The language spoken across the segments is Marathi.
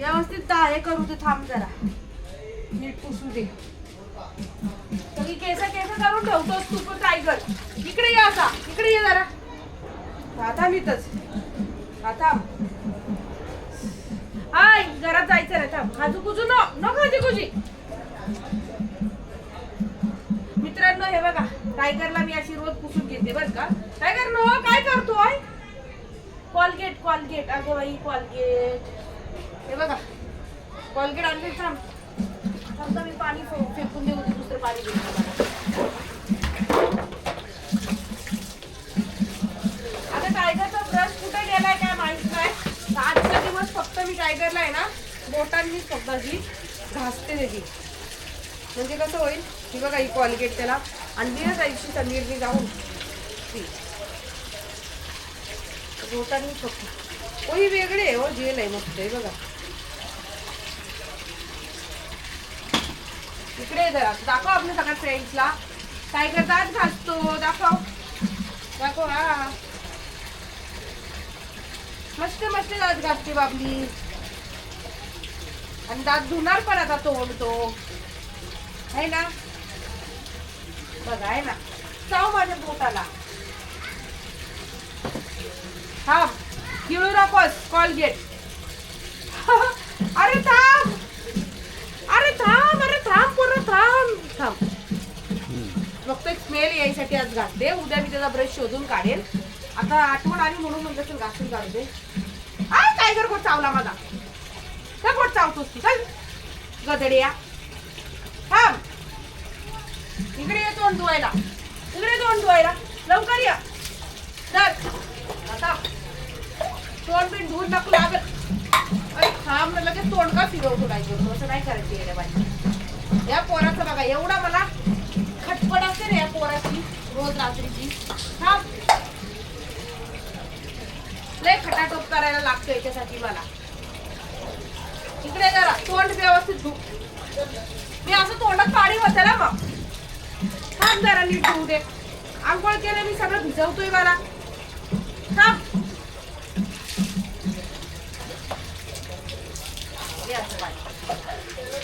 व्यवस्थित ता- हे करू दे थांब जरा. नीट पुसू दे. सगळी केस केस करून ठेवतोस तू पण टायगर इकडे ये आता इकडे ये जरा. आता मीतच आता. आय घरात जायचं रे थांब. खाजू कुजू न न खाजी कुजी मित्रांनो हे बघा टायगरला मी अशी रोज पुसून घेते बर का. टायगर नो काय करतोय? कॉलगेट कॉलगेट अगं बाई कॉलगेट हे बघा. कॉलगेट आणले थांब. फक्त मी पाणी फेकून देऊ दुसरं पाणी देऊ आता टायगरचा ब्रश कुठे गेलाय काय माहीत नाही. आजचा दिवस फक्त मी टायगरला आहे ना बोटांनीच फक्त अशी घासते त्याची म्हणजे कसं होईल? ही बघा ही कॉलगेट त्याला. आणली ना जायची समीरनी जाऊन ती. बोटांनी फक्त. ओही ही आहे हो जेल आहे मस्त आहे बघा. इकडे जरा दाखव आपल्या सगळ्या फ्रेंड्सला काय दात घासतो. दाखव. दाखव हा. मस्त मस्त दात घासते बाबली. आणि दात धुणार पण आता तोंड तो. आहे ना? बघा आहे ना? चाव माझ्या पोटाला. हा गिळू नकोस. कॉलगेट अरे थांब अरे थांब अरे थांब पूर्ण थांब थांब फक्त एक स्मेल यायसाठी आज घातले. उद्या मी त्याचा ब्रश शोधून काढेल. आता आठवण आली म्हणून म्हणजे चल घासून काढते आ काय कर कोट चावला माझा? काय कोट चावतोस तू. चल. गदड्या. थांब. इकडे ये तोंड धुवायला. इकडे तोंड धुवायला. लवकर या. चल आता. तोंड बिन धुवून टाकू लागत अरे थांब ना लगेच तोंड का फिरवतो काय असं नाही करायचं येड्या पाहिजे या पोराचं बघा एवढा मला खटपट असते रे या पोराची रोज रात्रीची. थांब लय खटाटोप करायला लागतो याच्यासाठी मला. इकडे जरा तोंड व्यवस्थित धु. मी असं तोंडात पाणी होतं ना मग. थांब जरा नीट धुवू दे. आंघोळ केलं मी सगळं भिजवतोय मला. थांब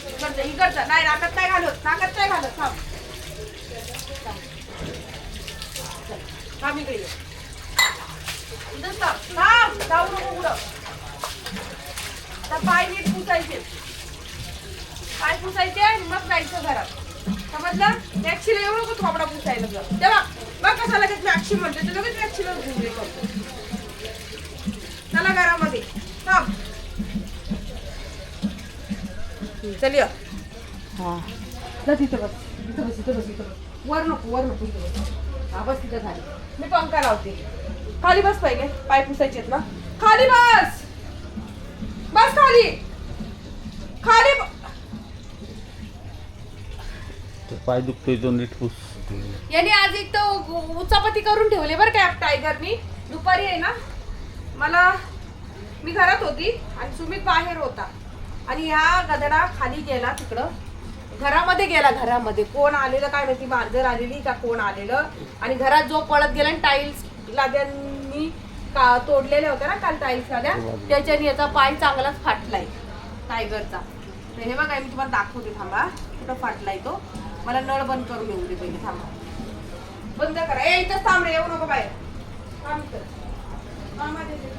इकडचं इकडचं. नाही नाकात नाही घालत नाकात नाही घालत. थांब. चल, थांब इकडे ये. जाऊ नको पुढं आता पाय नीट पुसायचे पाय पुसायचे मग जायचं घरात समजलं मॅक्सीला एवढं नको थोबडा पुसायला जर तेव्हा बघ कसा लगेच मॅक्सी म्हणते तर लगेच मॅक्सीला घुमले करतो चला घरामध्ये थांब चल ये. हा जा तिथं बस इथं बस इथं बस इथं बस वर नको वर नको इथं बस हा बस तिथं झाली मी पंखा लावते. खाली बस पहिले पाय पुसायचे ना. खाली बस! बस खाली! खाली पाय दुखतोय तो नीट पुस. याने आज एक तर उचापती करून ठेवले बरं काय टायगरनी. दुपारी आहे ना मला मी घरात होती आणि सुमित बाहेर होता. आणि ह्या गदडा खाली गेला तिकडं. घरामध्ये गेला घरामध्ये. कोण आलेलं काय माहिती मांजर आलेली का कोण आलेलं? आणि घरात जो पळत गेला आणि टाईल्स लाद्यांनी का तोडलेल्या होत्या ना काल टाईल्स लाद्या त्याच्याने याचा पाय चांगलाच फाटलाय टायगरचा तर हे बघा मी तुम्हाला दाखवते थांबा. कुठं फाटलाय तो? मला नळ बंद करून येऊ दे पहिले थांबा. बंद करा. ए इथंच थांब रे येऊ नको बाहेर. थांब इथं. इथे.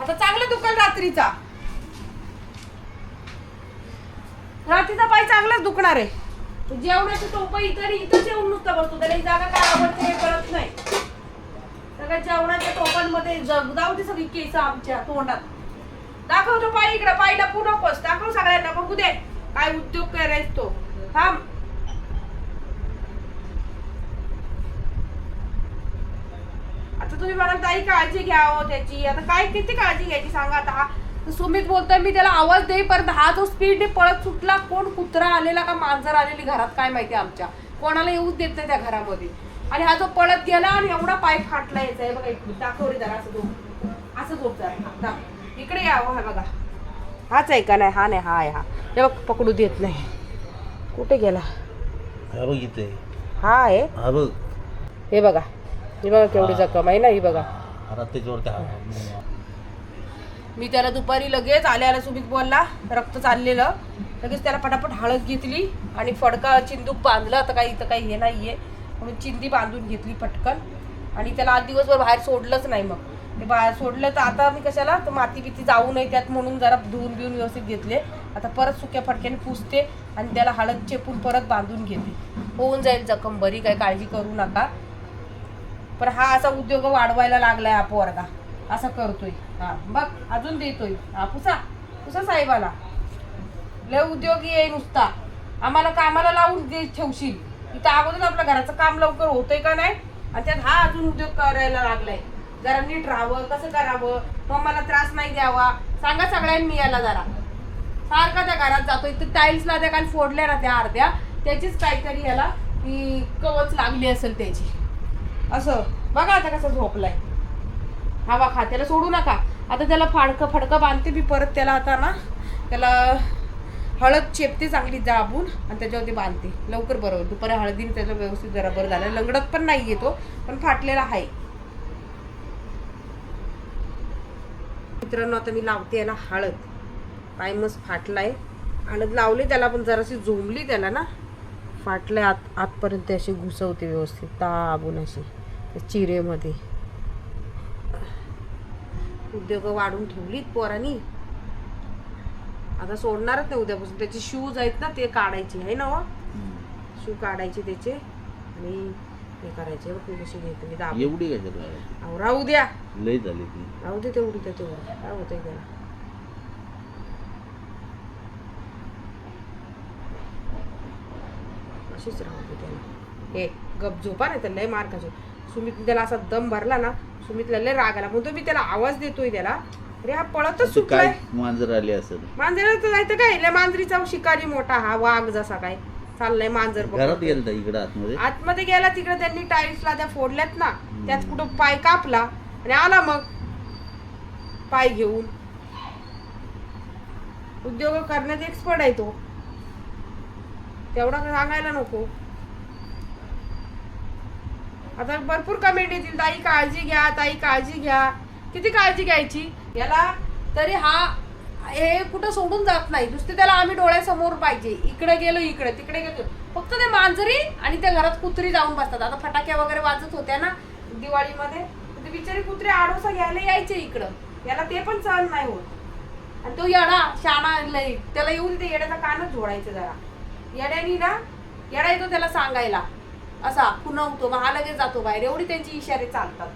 आता चांगलं दुखल रात्रीचा. रात्रीचा पाय चांगलाच दुखणार आहे. जेवणाची टोप इतर इथंच येऊन नुसतं बसतो. त्याला जागा काय आवडते हे कळत नाही. सगळ्या जेवणाच्या टोपांमध्ये जगदाव ती सगळी केस आमच्या तोंडात. दाखवतो पाय इकडे. पाय पू नकोस. दाखव सगळ्यांना. बघू दे. काय उद्योग करायच तो. थांब. आता तुम्ही म्हणाल ताई काळजी घ्या हो त्याची. आता काय किती काळजी घ्यायची? सांगा आता. हा सुमित बोलतोय मी त्याला आवाज दे परत हा जो स्पीड पळत सुटला कोण कुत्रा आलेला का मांजर आलेली घरात काय माहिती आमच्या. कोणाला येऊच देत नाही त्या घरामध्ये. आणि हा जो पळत गेला आणि एवढा पाय फाटला याचा आहे बघा इकडे दाखव रे जरा असं झोप. असं झोप जरा. हा. इकडे यावं हा बघा. हाच आहे का नाही? हा नाही हा आहे हा. हे बघ पकडू देत नाही. कुठे गेला? हा बघ इथे. हा आहे? हा बघ. हे बघा. ही बघा केवढी जखम आहे ना ही बघा. मी त्याला दुपारी लगेच आल्याला सुमित बोलला रक्त चाललेलं. लगेच त्याला पटापट हळद घेतली आणि फडका चिंदूक बांधला. तर काही इथं काही हे नाही आहे म्हणून चिंदी बांधून घेतली पटकन. आणि त्याला आज दिवसभर बाहेर सोडलंच नाही मग. ते बाहेर सोडलं तर आता मी कशाला? तर माती बिती जाऊ नये त्यात म्हणून जरा धुवून बिवून व्यवस्थित घेतले. आता परत सुक्या फटक्याने पुसते आणि त्याला हळद चेपून परत बांधून घेते. होऊन जाईल जखम बरी काही काळजी करू नका. पण हा असा उद्योग वाढवायला लागलाय हा पोरगा असं करतोय. हा बघ अजून देतोय. हा पुसा पुसा साहेबाला. लय उद्योगी आहे नुसता. आम्हाला कामाला लावून दे ठेवशील. इथं अगोदर आपल्या घराचं काम लवकर होतंय का नाही? आणि त्यात हा अजून उद्योग करायला लागलाय. जरा नीट राहावं कसं करावं? मग मला त्रास नाही द्यावा. सांगा सगळ्यांनी याला जरा. सारखा त्या घरात जातोय. तर टाईल्सला त्या काल फोडल्या ना त्या अर्ध्या. त्याचीच काहीतरी याला ती कवच लागली असेल त्याची. असं. बघा आता कसं झोपलाय. हवा खा त्याला सोडू नका. आता त्याला फाडकं फडकं बांधते मी परत त्याला आता ना. त्याला हळद चेपते चांगली जाबून आणि त्याच्यावरती बांधते. लवकर बरोबर दुपारी हळदीने त्याचं व्यवस्थित जरा बरं झालं. लंगडत पण नाही येतो पण फाटलेला आहे. मित्रांनो आता मी लावते याला हळद. टाइमच फाटलाय. हळद लावली त्याला पण जराशी झोंबली त्याला ना. फाटलंय आत आतपर्यंत अशी घुसवते व्यवस्थित. ताबून अशी चिरेमध्ये. उद्योग वाढून ठेवलीत पोरांनी. आता सोडणारच नाही उद्यापासून. त्याचे शूज आहेत ना ते काढायचे. आहे ना हो? शू काढायचे त्याचे. आणि हे करायचे. बघ कशी घेते मी दाब एवढी काय अहो, राहू द्या. लय झाली ती. राहू दे तेवढी त्या तेवढं. काय होतंय त्याला? अशीच राहू दे त्याला. हे गप झोपा नाही तर लय मार खायचो सुमित त्याला असा दम भरला ना सुमितला लय राग आला. म्हणतो मी त्याला आवाज देतोय त्याला. अरे हा पळतच सुटलाय. काय मांजर आली असेल? मांजराचं जायचं काय? लय मांजरीचा शिकारी मोठा हा वाघ जसा काय. चाललाय मांजर घरात. गेलता इकडं आतमध्ये? आतमध्ये गेला तिकडे त्यांनी टाईल्सला त्या फोडल्यात ना. त्यात कुठं पाय कापला आणि आला मग पाय घेऊन. उद्योग करण्यात एक्सपर्ट आहे तो. तेवढा सांगायला नको. आता भरपूर कमेंट येतील. ताई काळजी घ्या ताई काळजी घ्या. किती काळजी घ्यायची? याला तरी हा हे कुठं सोडून जात नाही. नुसते त्याला आम्ही डोळ्यासमोर पाहिजे. इकडे गेलो इकडे तिकडे गेलो. फक्त ते मांजरी आणि त्या घरात कुत्री जाऊन बसतात. आता फटाक्या वगैरे वाजत होत्या ना दिवाळीमध्ये. ते बिचारी कुत्रे आडोसा घ्यायला यायचे इकडं. याला ते पण सहन नाही होत. आणि तो येडा शाणा लई. त्याला येऊन ते येड्याचा कानच झोडायचं जरा. येड्यानी ना येडा येतो त्याला सांगायला. असा खुणवतो मग हा लगेच जातो बाहेर. एवढी त्यांची इशारे चालतात.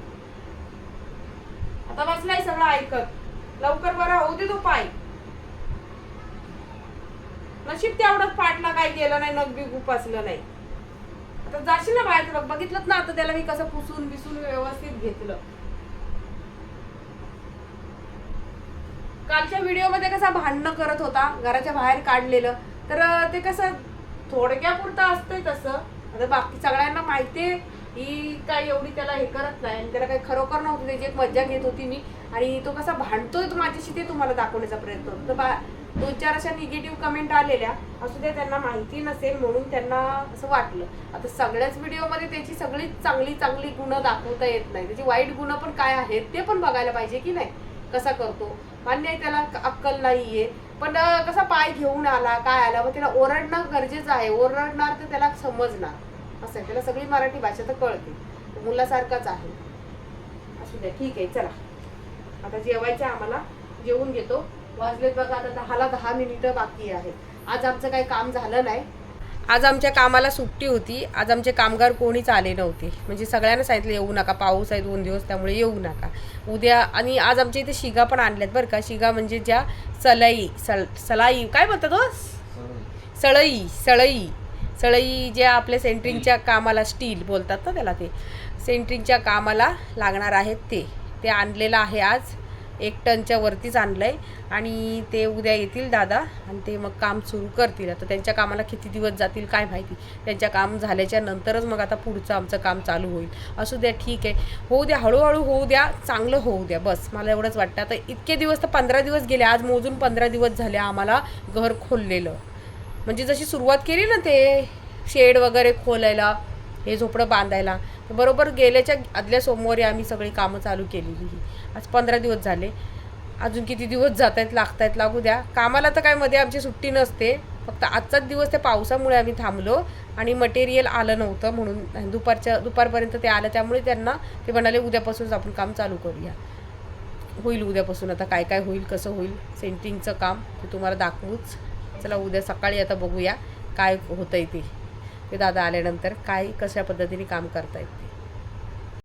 आता बसलाय सगळं ऐकत. लवकर बरा होऊ दे तो पाय. नशीब तेवढंच पाटला काय गेलं नाही नग बी उपासलं नाही. आता जाशील ना बाहेर बघ बघितलंच ना आता त्याला मी कसं पुसून बिसून व्यवस्थित घेतलं. कालच्या व्हिडिओमध्ये कसा भांडणं करत होता घराच्या बाहेर काढलेलं तर ते कसं थोडक्यापुरतं असतंय तसं. आता बाकी सगळ्यांना माहितीये ही काय एवढी त्याला हे करत नाही आणि त्याला काही खरोखर नव्हतं त्याची एक मज्जा घेत होती मी. आणि तो कसा भांडतोय तो माझ्याशी ते तुम्हाला दाखवण्याचा प्रयत्न होतो. बा दोन चार अशा निगेटिव्ह कमेंट आलेल्या असू द्या त्यांना माहिती नसेल म्हणून त्यांना असं वाटलं. आता सगळ्याच व्हिडिओमध्ये त्याची सगळी चांगली चांगली गुणं दाखवता येत नाही. त्याची वाईट गुणं पण काय आहेत ते पण बघायला पाहिजे की नाही? कसा करतो? मान्य आहे त्याला अक्कल नाही आहे पण कसा पाय घेऊन आला काय आला मग त्याला ओरडणं गरजेचं आहे. ओरडणार तर त्याला समजणार. असं आहे. त्याला सगळी मराठी भाषा तर कळते. मुलासारखाच आहे. असू द्या. ठीक आहे. चला. आता जेवायचं आहे आम्हाला. जेवून घेतो. वाजलेत बघा. आता दहाला दहा मिनिटं बाकी आहे आज आमचं काही काम झालं नाही. आज आमच्या कामाला सुट्टी होती. आज आमचे कामगार कोणीच आले नव्हते. म्हणजे सगळ्यांना सांगितलं येऊ नका पाऊस आहे दोन दिवस त्यामुळे येऊ नका. उद्या आणि आज आमच्या इथे शिगा पण आणल्यात बरं का. शिगा म्हणजे ज्या सलाई सल सलाई काय म्हणतात हो? सळई सळई. सळई ज्या आपल्या सेंटरिंगच्या कामाला स्टील बोलतात ना त्याला ते. सेंटरिंगच्या कामाला लागणार आहेत ते. ते आणलेलं आहे आज. एक टनच्या वरतीच आणलं आहे आणि ते उद्या येतील दादा आणि ते मग काम सुरू करतील. आता त्यांच्या कामाला किती दिवस जातील काय माहिती. त्यांच्या काम झाल्याच्या नंतरच मग आता पुढचं आमचं काम चालू होईल. असू द्या ठीक आहे. होऊ द्या हळूहळू होऊ द्या चांगलं होऊ द्या बस. मला एवढंच वाटतं. आता इतके दिवस तर पंधरा दिवस गेले. आज मोजून पंधरा दिवस झाले आम्हाला घर खोललेलं. म्हणजे जशी सुरुवात केली ना ते शेड वगैरे खोलायला हे झोपडं बांधायला. बरोबर गेल्याच्या आदल्या सोमवारी आम्ही सगळी कामं चालू केलेली आज पंधरा दिवस झाले. अजून किती दिवस जात आहेत लागत आहेत लागू द्या. कामाला तर काय मध्ये आमची सुट्टी नसते. फक्त आजचाच दिवस त्या पावसामुळे आम्ही थांबलो आणि मटेरियल आलं नव्हतं म्हणून दुपारच्या दुपारपर्यंत ते आलं. त्यामुळे त्यांना ते म्हणाले उद्यापासूनच आपण काम चालू करूया. होईल उद्यापासून. आता काय काय होईल कसं होईल सेंटिंगचं काम ते तुम्हाला दाखवूच. चला उद्या सकाळी आता बघूया काय होतं आहे ते. ते दादा आल्यानंतर काय कशा पद्धतीने काम करता ते.